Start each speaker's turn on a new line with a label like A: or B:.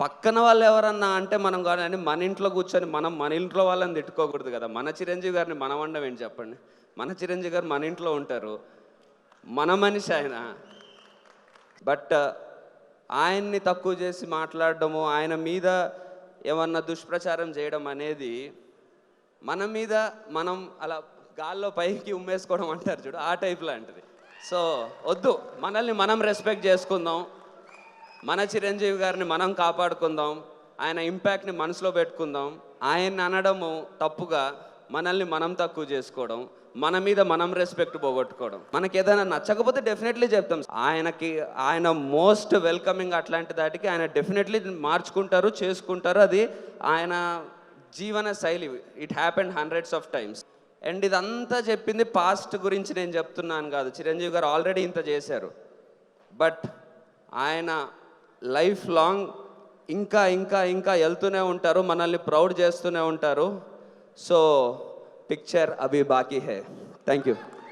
A: పక్కన వాళ్ళు ఎవరన్నా అంటే మనం కానీ మన ఇంట్లో కూర్చొని మనం మన ఇంట్లో వాళ్ళని తిట్టుకోకూడదు కదా. మన చిరంజీవి గారిని మనం వండం ఏంటి చెప్పండి? మన చిరంజీవి గారు మన ఇంట్లో ఉంటారు. మన మనిషి ఆయన. బట్ ఆయన్ని తక్కువ చేసి మాట్లాడడము ఆయన మీద ఏమన్నా దుష్ప్రచారం చేయడం అనేది మన మీద మనం అలా గాల్లో పైకి ఉమ్మేసుకోవడం అంటారు చూడు ఆ టైప్ లాంటిది. సో వద్దు. మనల్ని మనం రెస్పెక్ట్ చేసుకుందాం. మన చిరంజీవి గారిని మనం కాపాడుకుందాం ఆయన ఇంపాక్ట్ని మనసులో పెట్టుకుందాం. ఆయన్ని అనడము తప్పుగా మనల్ని మనం తక్కువ చేసుకోవడం మన మీద మనం రెస్పెక్ట్ పోగొట్టుకోవడం. మనకి ఏదైనా నచ్చకపోతే డెఫినెట్లీ చెప్తాం. ఆయనకి ఆయన మోస్ట్ వెల్కమింగ్ అట్లాంటి దాటికి ఆయన డెఫినెట్లీ మార్చుకుంటారు చేసుకుంటారు. అది ఆయన జీవన శైలి. It happened hundreds of times and ఇదంతా చెప్పింది పాస్ట్ గురించి నేను చెప్తున్నాను కాదు. చిరంజీవి గారు ఆల్రెడీ ఇంత చేశారు. బట్ ఆయన లైఫ్ లాంగ్ ఇంకా ఇంకా ఇంకా వెళ్తూనే ఉంటారు మనల్ని ప్రౌడ్ చేస్తూనే ఉంటారు. సో పిక్చర్ అభి బాకీ హే. Thank you